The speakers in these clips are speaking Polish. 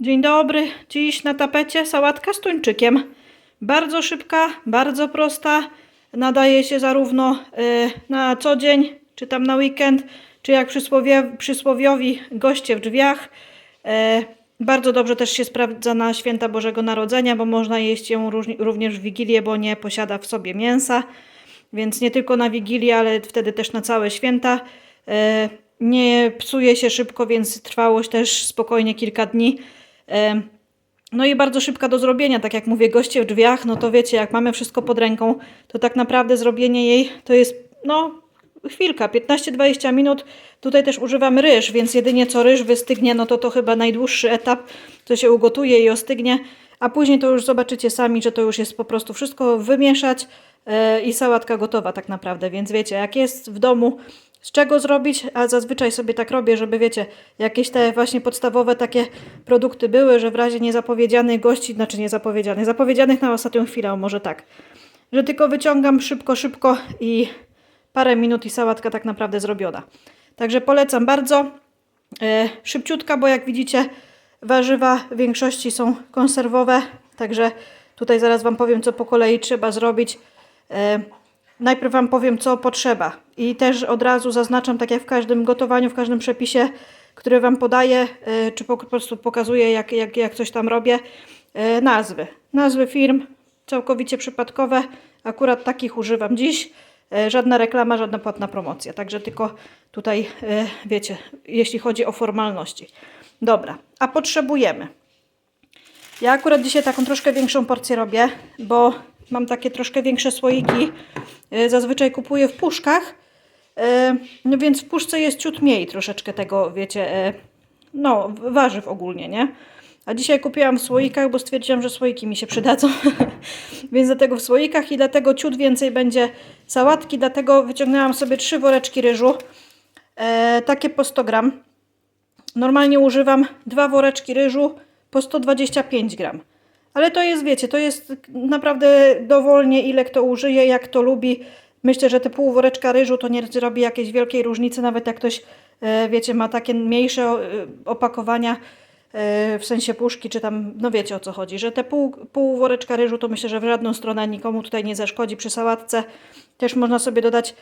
Dzień dobry. Dziś na tapecie sałatka z tuńczykiem. Bardzo szybka, bardzo prosta. Nadaje się zarówno y, na co dzień, czy tam na weekend, czy jak przysłowie, przysłowiowi goście w drzwiach. E, bardzo dobrze też się sprawdza na święta Bożego Narodzenia, bo można jeść ją również w Wigilię, bo nie posiada w sobie mięsa. Więc nie tylko na Wigilię, ale wtedy też na całe święta. E, Nie psuje się szybko, więc trwałość też spokojnie kilka dni. No i bardzo szybka do zrobienia, tak jak mówię, goście w drzwiach, no to wiecie, jak mamy wszystko pod ręką, to tak naprawdę zrobienie jej to jest, no, chwilka, 15-20 minut. Tutaj też używam ryż, więc jedynie co ryż wystygnie, no to to chyba najdłuższy etap, co się ugotuje i ostygnie, a później to już zobaczycie sami, że to już jest po prostu wszystko wymieszać e, i sałatka gotowa tak naprawdę, więc wiecie, jak jest w domu z czego zrobić, a zazwyczaj sobie tak robię, żeby wiecie, jakieś te właśnie podstawowe takie produkty były, że w razie niezapowiedzianych gości, znaczy niezapowiedzianych, zapowiedzianych na ostatnią chwilę, może tak, że tylko wyciągam szybko, szybko i parę minut i sałatka tak naprawdę zrobiona. Także polecam bardzo. E, szybciutka, bo jak widzicie, warzywa w większości są konserwowe, także tutaj zaraz Wam powiem, co po kolei trzeba zrobić. Najpierw Wam powiem, co potrzeba. I też od razu zaznaczam, tak jak w każdym gotowaniu, w każdym przepisie, który Wam podaję, e, czy po prostu pokazuję, jak, jak, jak coś tam robię, e, nazwy. Nazwy firm, całkowicie przypadkowe. Akurat takich używam dziś. E, Żadna reklama, żadna płatna promocja. Także tylko tutaj, wiecie, jeśli chodzi o formalności. Dobra, a potrzebujemy. Ja akurat dzisiaj taką troszkę większą porcję robię, bo mam takie troszkę większe słoiki. E, Zazwyczaj kupuję w puszkach. E, No więc w puszce jest ciut mniej troszeczkę tego, wiecie, e, no warzyw ogólnie, nie? A dzisiaj kupiłam w słoikach, bo stwierdziłam, że słoiki mi się przydadzą. Więc dlatego w słoikach i dlatego ciut więcej będzie sałatki. Dlatego wyciągnęłam sobie trzy woreczki ryżu. E, takie po 100 gram. Normalnie używam dwa woreczki ryżu po 125 gram. Ale to jest, wiecie, to jest naprawdę dowolnie, ile kto użyje, jak to lubi. Myślę, że te pół woreczka ryżu to nie zrobi jakiejś wielkiej różnicy, nawet jak ktoś, e, wiecie, ma takie mniejsze e, opakowania, e, w sensie puszki, czy tam, no wiecie o co chodzi, że te pół, pół woreczka ryżu to myślę, że w żadną stronę nikomu tutaj nie zaszkodzi przy sałatce. Też można sobie dodać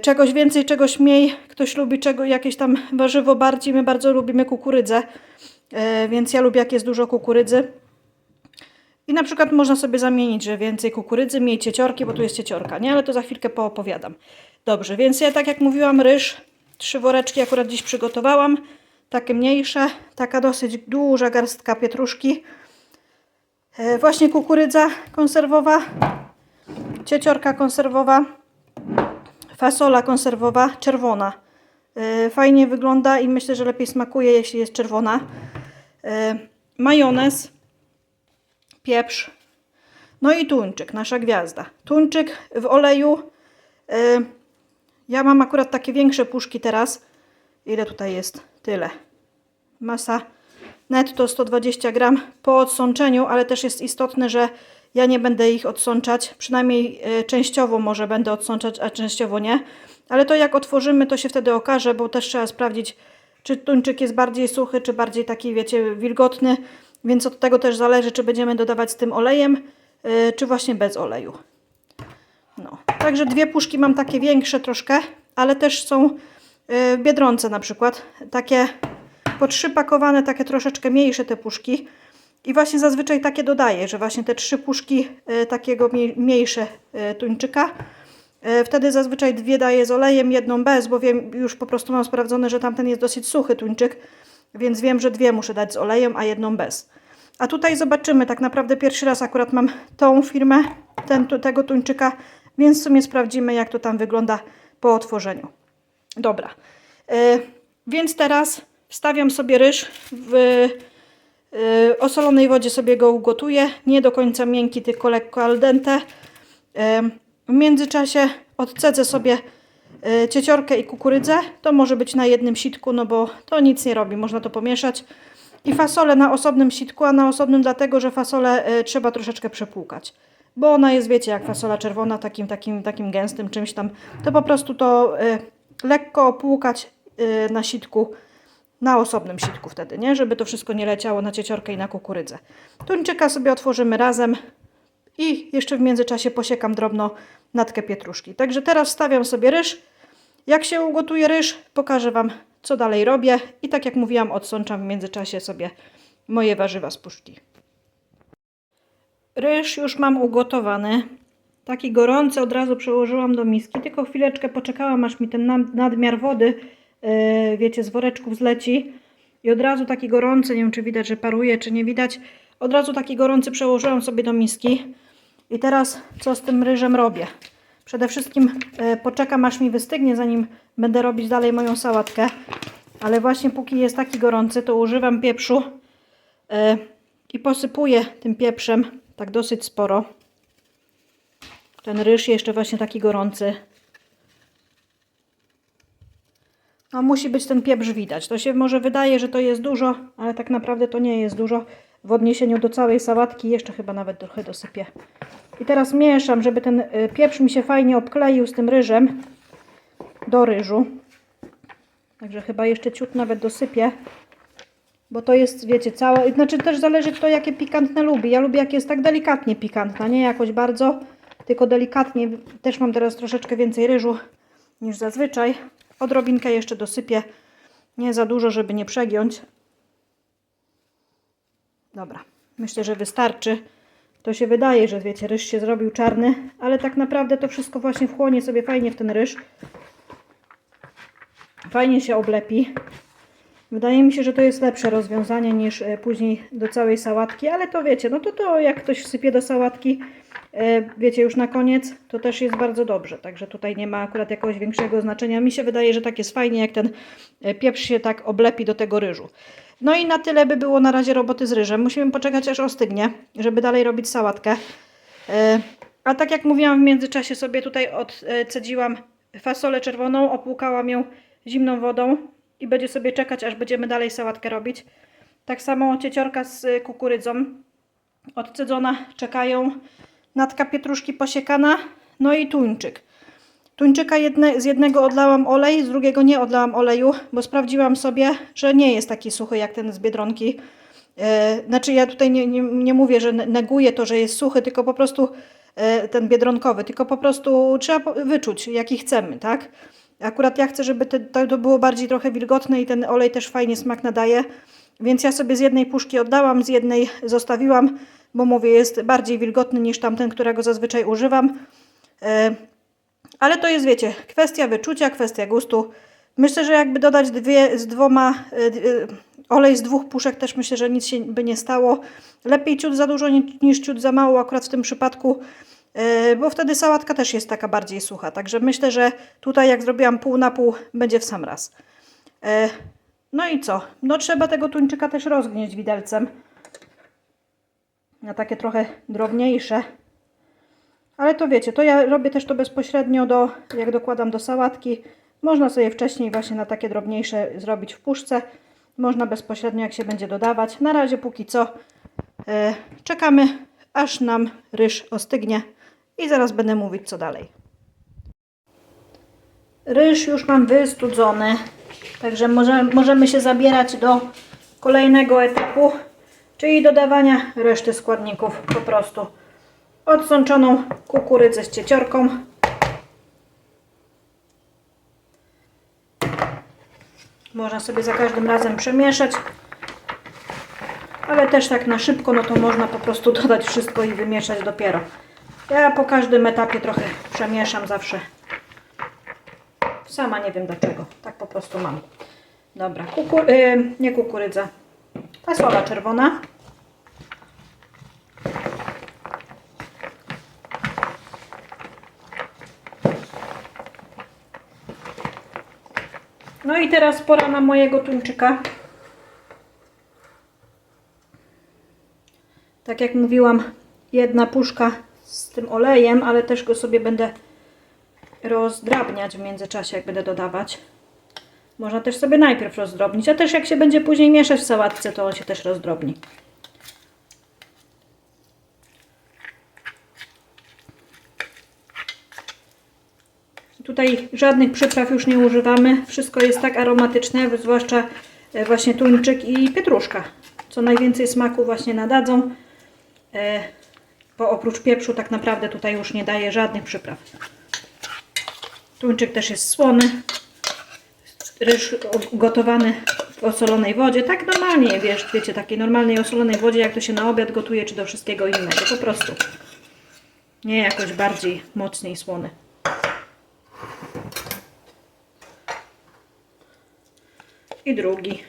czegoś więcej, czegoś mniej. Ktoś lubi czego, jakieś tam warzywo bardziej, my bardzo lubimy kukurydzę, więc ja lubię jak jest dużo kukurydzy. I na przykład można sobie zamienić, że więcej kukurydzy, mniej cieciorki, bo tu jest cieciorka, nie? Ale to za chwilkę poopowiadam. Dobrze, więc ja tak jak mówiłam, ryż, trzy woreczki akurat dziś przygotowałam. Takie mniejsze, taka dosyć duża garstka pietruszki. E, właśnie kukurydza konserwowa, cieciorka konserwowa, fasola konserwowa, czerwona. E, Fajnie wygląda i myślę, że lepiej smakuje, jeśli jest czerwona. E, Majonez, pieprz. No i tuńczyk, nasza gwiazda. Tuńczyk w oleju. y, Ja mam akurat takie większe puszki teraz. Ile tutaj jest? Tyle. Masa netto 120 gram po odsączeniu, ale też jest istotne, że ja nie będę ich odsączać. Przynajmniej y, częściowo może będę odsączać, a częściowo nie. Ale to jak otworzymy, to się wtedy okaże, bo też trzeba sprawdzić, czy tuńczyk jest bardziej suchy, czy bardziej taki, wiecie, wilgotny. Więc od tego też zależy, czy będziemy dodawać z tym olejem, yy, czy właśnie bez oleju. No. Także dwie puszki mam takie większe troszkę, ale też są w Biedronce na przykład. Takie po trzy pakowane, takie troszeczkę mniejsze te puszki. I właśnie zazwyczaj takie dodaję, że właśnie te trzy puszki yy, takiego mniej, mniejsze tuńczyka. Wtedy zazwyczaj dwie daję z olejem, jedną bez, bo wiem, już po prostu mam sprawdzone, że tamten jest dosyć suchy tuńczyk, więc wiem, że dwie muszę dać z olejem, a jedną bez. A tutaj zobaczymy, tak naprawdę pierwszy raz akurat mam tą firmę, ten, tego tuńczyka, więc w sumie sprawdzimy, jak to tam wygląda po otworzeniu. Dobra, yy, więc teraz wstawiam sobie ryż w yy, osolonej wodzie, sobie go ugotuję, nie do końca miękki, tylko lekko al dente. Em, W międzyczasie odcedzę sobie y, cieciorkę i kukurydzę. To może być na jednym sitku, no bo to nic nie robi, można to pomieszać. I fasolę na osobnym sitku, a na osobnym dlatego, że fasolę y, trzeba troszeczkę przepłukać. Bo ona jest, wiecie, jak fasola czerwona, takim, takim, takim gęstym czymś tam. To po prostu to y, lekko opłukać y, na sitku na osobnym sitku wtedy, nie? Żeby to wszystko nie leciało na cieciorkę i na kukurydzę. Tuńczyka sobie otworzymy razem i jeszcze w międzyczasie posiekam drobno natkę pietruszki. Także teraz wstawiam sobie ryż. Jak się ugotuje ryż, pokażę Wam, co dalej robię. I tak jak mówiłam, odsączam w międzyczasie sobie moje warzywa z puszki. Ryż już mam ugotowany. Taki gorący od razu przełożyłam do miski, tylko chwileczkę poczekałam, aż mi ten nad- nadmiar wody, yy, wiecie, z woreczków zleci. I od razu taki gorący, nie wiem czy widać, że paruje, czy nie widać. Od razu taki gorący przełożyłam sobie do miski. I teraz co z tym ryżem robię? Przede wszystkim e, poczekam aż mi wystygnie, zanim będę robić dalej moją sałatkę. Ale właśnie póki jest taki gorący, to używam pieprzu e, i posypuję tym pieprzem tak dosyć sporo. Ten ryż jeszcze właśnie taki gorący. No musi być ten pieprz widać. To się może wydaje, że to jest dużo, ale tak naprawdę to nie jest dużo. W odniesieniu do całej sałatki jeszcze chyba nawet trochę dosypię. I teraz mieszam, żeby ten y, pieprz mi się fajnie obkleił z tym ryżem do ryżu. Także chyba jeszcze ciut nawet dosypię. Bo to jest, wiecie, całe... Znaczy też zależy kto jakie pikantne lubi. Ja lubię jak jest tak delikatnie pikantna, nie jakoś bardzo, tylko delikatnie. Też mam teraz troszeczkę więcej ryżu niż zazwyczaj. Odrobinkę jeszcze dosypię. Nie za dużo, żeby nie przegiąć. Dobra, myślę, że wystarczy. To się wydaje, że wiecie, ryż się zrobił czarny, ale tak naprawdę to wszystko właśnie wchłonie sobie fajnie w ten ryż. Fajnie się oblepi. Wydaje mi się, że to jest lepsze rozwiązanie niż e, później do całej sałatki, ale to wiecie, no to to jak ktoś wsypie do sałatki, e, wiecie, już na koniec, to też jest bardzo dobrze. Także tutaj nie ma akurat jakiegoś większego znaczenia. Mi się wydaje, że tak jest fajnie, jak ten e, pieprz się tak oblepi do tego ryżu. No i na tyle by było na razie roboty z ryżem. Musimy poczekać aż ostygnie, żeby dalej robić sałatkę. E, A tak jak mówiłam, w międzyczasie sobie tutaj odcedziłam fasolę czerwoną, opłukałam ją zimną wodą i będzie sobie czekać, aż będziemy dalej sałatkę robić. Tak samo cieciorka z kukurydzą odcedzona, czekają. Natka pietruszki posiekana, no i tuńczyk. Tuńczyka jedne, z jednego odlałam olej, z drugiego nie odlałam oleju, bo sprawdziłam sobie, że nie jest taki suchy jak ten z Biedronki. E, znaczy ja tutaj nie, nie, nie mówię, że ne- neguję to, że jest suchy, tylko po prostu e, ten biedronkowy, tylko po prostu trzeba wyczuć jaki chcemy, tak? Akurat ja chcę, żeby to było bardziej trochę wilgotne i ten olej też fajnie smak nadaje, więc ja sobie z jednej puszki oddałam, z jednej zostawiłam, bo mówię, jest bardziej wilgotny niż tamten, którego zazwyczaj używam. Ale to jest, wiecie, kwestia wyczucia, kwestia gustu. Myślę, że jakby dodać dwie z dwoma, y, y, olej z dwóch puszek też myślę, że nic się by nie stało. Lepiej ciut za dużo ni- niż ciut za mało akurat w tym przypadku, y, bo wtedy sałatka też jest taka bardziej sucha. Także myślę, że tutaj jak zrobiłam pół na pół, będzie w sam raz. E, No i co? No trzeba tego tuńczyka też rozgnieść widelcem. Na takie trochę drobniejsze. Ale to wiecie, to ja robię też to bezpośrednio do, jak dokładam do sałatki. Można sobie wcześniej właśnie na takie drobniejsze zrobić w puszce. Można bezpośrednio jak się będzie dodawać. Na razie póki co e, czekamy aż nam ryż ostygnie i zaraz będę mówić co dalej. Ryż już mam wystudzony, także może, możemy się zabierać do kolejnego etapu, czyli dodawania reszty składników po prostu odsączoną kukurydzę z cieciorką. Można sobie za każdym razem przemieszać. Ale też tak na szybko, no to można po prostu dodać wszystko i wymieszać dopiero. Ja po każdym etapie trochę przemieszam zawsze. Sama nie wiem dlaczego. Tak po prostu mam. Dobra, kuku, yy, nie kukurydza. Fasola czerwona. I teraz pora na mojego tuńczyka. Tak jak mówiłam, jedna puszka z tym olejem, ale też go sobie będę rozdrabniać w międzyczasie, jak będę dodawać. Można też sobie najpierw rozdrobnić, a też jak się będzie później mieszać w sałatce, to on się też rozdrobni. Tutaj żadnych przypraw już nie używamy. Wszystko jest tak aromatyczne, zwłaszcza e, właśnie tuńczyk i pietruszka. Co najwięcej smaku właśnie nadadzą. E, bo oprócz pieprzu tak naprawdę tutaj już nie daje żadnych przypraw. Tuńczyk też jest słony. Ryż gotowany w osolonej wodzie. Tak normalnie, wiesz, wiecie, takiej normalnej osolonej wodzie, jak to się na obiad gotuje, czy do wszystkiego innego. Po prostu. Nie jakoś bardziej mocniej słony. I drugi.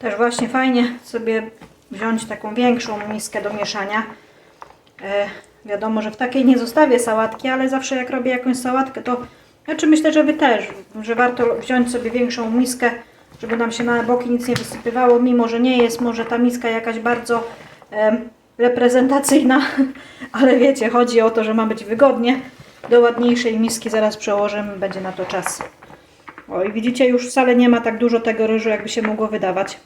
Też właśnie fajnie sobie wziąć taką większą miskę do mieszania. E, wiadomo, że w takiej nie zostawię sałatki, ale zawsze jak robię jakąś sałatkę, to znaczy myślę, że Wy też, że warto wziąć sobie większą miskę, żeby nam się na boki nic nie wysypywało, mimo że nie jest może ta miska jakaś bardzo reprezentacyjna, ale wiecie, chodzi o to, że ma być wygodnie. Do ładniejszej miski zaraz przełożymy, będzie na to czas. O i widzicie, już wcale nie ma tak dużo tego ryżu, jakby się mogło wydawać.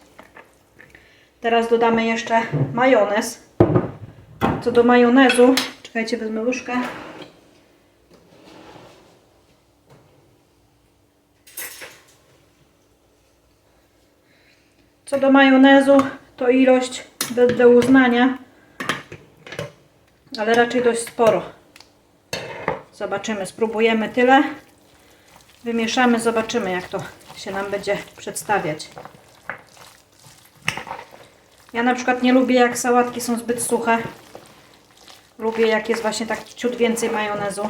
Teraz dodamy jeszcze majonez. Co do majonezu, czekajcie, wezmę łyżkę. Co do majonezu, to ilość wedle uznania, ale raczej dość sporo. Zobaczymy, spróbujemy tyle. Wymieszamy, zobaczymy jak to się nam będzie przedstawiać. Ja na przykład nie lubię jak sałatki są zbyt suche. Lubię jak jest właśnie tak ciut więcej majonezu.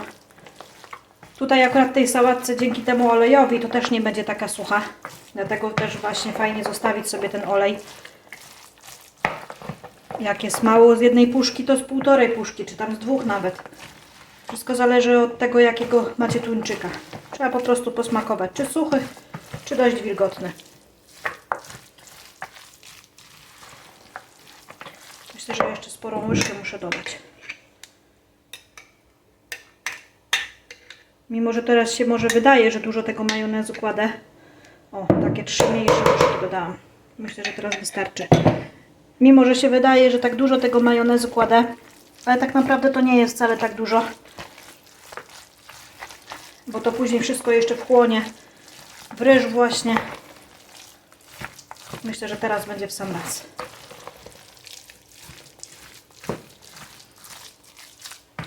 Tutaj akurat tej sałatce dzięki temu olejowi to też nie będzie taka sucha. Dlatego też właśnie fajnie zostawić sobie ten olej. Jak jest mało z jednej puszki, to z półtorej puszki, czy tam z dwóch nawet. Wszystko zależy od tego, jakiego macie tuńczyka. Trzeba po prostu posmakować, czy suchy, czy dość wilgotny. Myślę, że jeszcze sporą łyżkę muszę dodać. Mimo, że teraz się może wydaje, że dużo tego majonezu kładę. O, takie trzy mniejsze łyżki dodałam. Myślę, że teraz wystarczy. Mimo, że się wydaje, że tak dużo tego majonezu kładę, ale tak naprawdę to nie jest wcale tak dużo bo to później wszystko jeszcze wchłonie w ryż właśnie. Myślę, że teraz będzie w sam raz.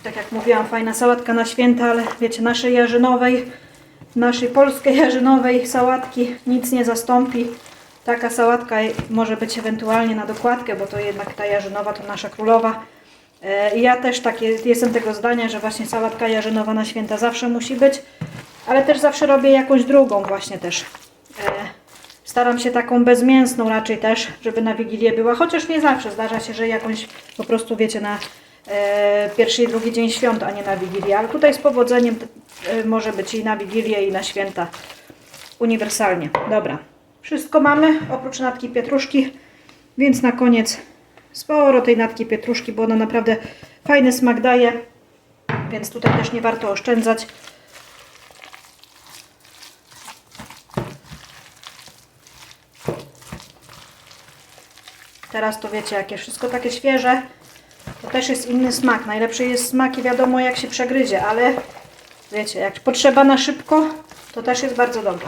Tak jak mówiłam, fajna sałatka na święta, ale wiecie, naszej jarzynowej, naszej polskiej jarzynowej sałatki nic nie zastąpi. Taka sałatka może być ewentualnie na dokładkę, bo to jednak ta jarzynowa to nasza królowa. E, ja też tak jest, jestem tego zdania, że właśnie sałatka jarzynowa na święta zawsze musi być, ale też zawsze robię jakąś drugą właśnie też. E, Staram się taką bezmięsną raczej też, żeby na Wigilię była, chociaż nie zawsze. Zdarza się, że jakąś po prostu wiecie na e, pierwszy i drugi dzień świąt, a nie na Wigilię. Ale tutaj z powodzeniem może być i na Wigilię i na święta uniwersalnie. Dobra, wszystko mamy oprócz natki pietruszki, więc na koniec sporo tej natki pietruszki, bo ona naprawdę fajny smak daje, więc tutaj też nie warto oszczędzać. Teraz to wiecie, jakie wszystko takie świeże, to też jest inny smak. Najlepszy jest smak i wiadomo jak się przegryzie, ale wiecie, jak potrzeba na szybko, to też jest bardzo dobre.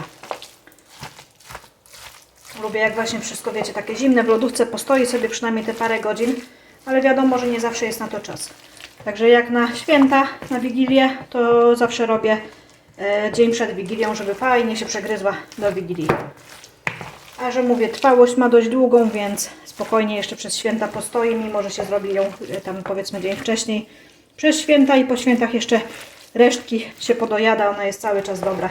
Lubię jak właśnie wszystko, wiecie, takie zimne w lodówce postoi sobie przynajmniej te parę godzin, ale wiadomo, że nie zawsze jest na to czas. Także jak na święta, na Wigilię, to zawsze robię e, dzień przed Wigilią, żeby fajnie się przegryzła do Wigilii. A że mówię, trwałość ma dość długą, więc spokojnie jeszcze przez święta postoi, mimo że się zrobi ją e, tam powiedzmy dzień wcześniej. Przez święta i po świętach jeszcze resztki się podojada, ona jest cały czas dobra.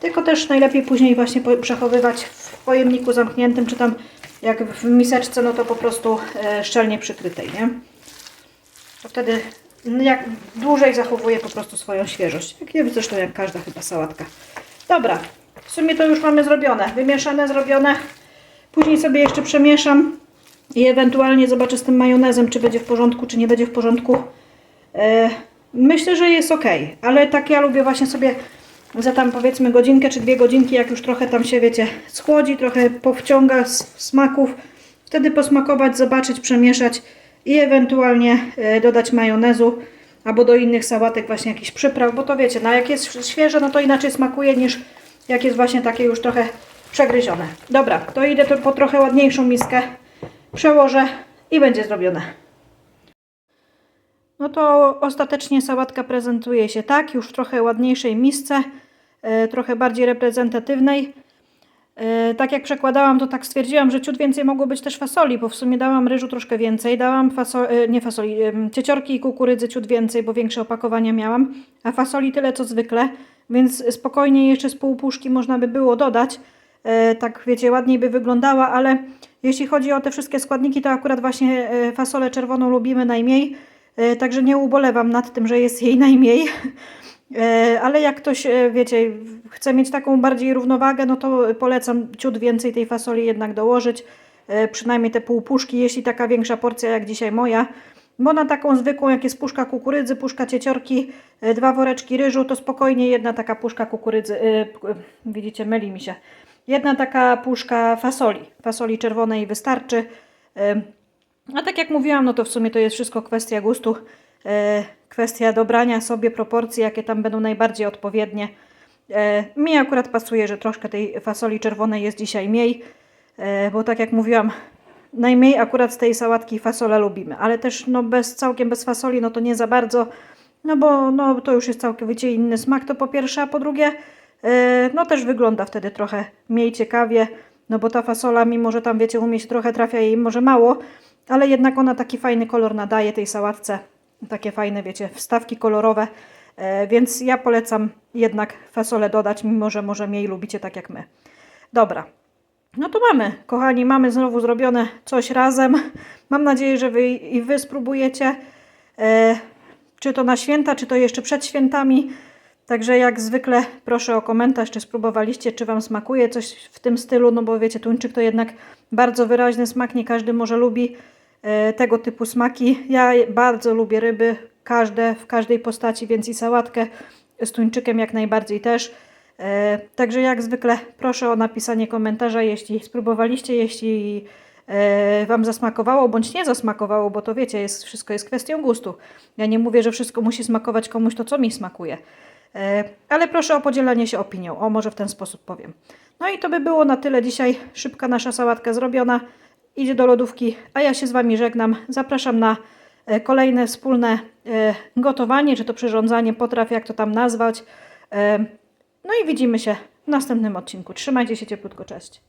Tylko też najlepiej później właśnie przechowywać w pojemniku zamkniętym, czy tam jak w miseczce, no to po prostu e, szczelnie przykrytej, nie? To wtedy jak dłużej zachowuje po prostu swoją świeżość. Jak nie zresztą jak każda chyba sałatka. Dobra, w sumie to już mamy zrobione. Wymieszane, zrobione. Później sobie jeszcze przemieszam i ewentualnie zobaczę z tym majonezem, czy będzie w porządku, czy nie będzie w porządku. E, myślę, że jest ok, ale tak ja lubię właśnie sobie za tam powiedzmy godzinkę czy dwie godzinki, jak już trochę tam się wiecie schłodzi, trochę powciąga smaków, wtedy posmakować, zobaczyć, przemieszać i ewentualnie e, dodać majonezu albo do innych sałatek właśnie jakiś przypraw, bo to wiecie, no jak jest świeże, no to inaczej smakuje niż jak jest właśnie takie już trochę przegryzione. Dobra, to idę tu po trochę ładniejszą miskę, przełożę i będzie zrobione. No to ostatecznie sałatka prezentuje się tak, już w trochę ładniejszej misce, trochę bardziej reprezentatywnej. E, tak jak przekładałam, to tak stwierdziłam, że ciut więcej mogło być też fasoli, bo w sumie dałam ryżu troszkę więcej, dałam faso- e, nie fasoli, cieciorki i kukurydzy ciut więcej, bo większe opakowania miałam, a fasoli tyle co zwykle, więc spokojnie jeszcze z pół puszki można by było dodać, e, tak wiecie, ładniej by wyglądała, ale jeśli chodzi o te wszystkie składniki, to akurat właśnie e, fasolę czerwoną lubimy najmniej, e, także nie ubolewam nad tym, że jest jej najmniej. E, Ale jak ktoś, e, wiecie, chce mieć taką bardziej równowagę, no to polecam ciut więcej tej fasoli jednak dołożyć. E, Przynajmniej te pół puszki, jeśli taka większa porcja jak dzisiaj moja. Bo na taką zwykłą, jak jest puszka kukurydzy, puszka cieciorki, dwa woreczki ryżu, to spokojnie jedna taka puszka kukurydzy, widzicie, myli mi się. Jedna taka puszka fasoli, fasoli czerwonej wystarczy. A tak jak mówiłam, no to w sumie to jest wszystko kwestia gustu, kwestia dobrania sobie proporcji, jakie tam będą najbardziej odpowiednie. E, mi akurat pasuje, że troszkę tej fasoli czerwonej jest dzisiaj mniej, e, bo tak jak mówiłam, najmniej akurat z tej sałatki fasolę lubimy, ale też no bez, całkiem bez fasoli, no to nie za bardzo, no bo no, to już jest całkowicie inny smak, to po pierwsze, a po drugie, e, no też wygląda wtedy trochę mniej ciekawie, no bo ta fasola, mimo że tam wiecie, umie się trochę trafia jej może mało, ale jednak ona taki fajny kolor nadaje tej sałatce. Takie fajne, wiecie, wstawki kolorowe. E, więc ja polecam jednak fasolę dodać, mimo że może mniej lubicie tak jak my. Dobra. No to mamy, kochani, mamy znowu zrobione coś razem. Mam nadzieję, że wy i wy spróbujecie. E, czy to na święta, czy to jeszcze przed świętami. Także jak zwykle proszę o komentarz, czy spróbowaliście, czy Wam smakuje coś w tym stylu, no bo wiecie, tuńczyk to jednak bardzo wyraźny smak, nie każdy może lubi tego typu smaki. Ja bardzo lubię ryby, każde, w każdej postaci, więc i sałatkę z tuńczykiem jak najbardziej też. E, Także jak zwykle proszę o napisanie komentarza, jeśli spróbowaliście, jeśli e, Wam zasmakowało bądź nie zasmakowało, bo to wiecie, jest, wszystko jest kwestią gustu. Ja nie mówię, że wszystko musi smakować komuś to, co mi smakuje. E, Ale proszę o podzielenie się opinią. O, może w ten sposób powiem. No i to by było na tyle dzisiaj. Szybka nasza sałatka zrobiona. Idzie do lodówki, a ja się z Wami żegnam. Zapraszam na e, kolejne wspólne e, gotowanie, czy to przyrządzanie potraw, jak to tam nazwać. E, No i widzimy się w następnym odcinku. Trzymajcie się cieplutko, cześć.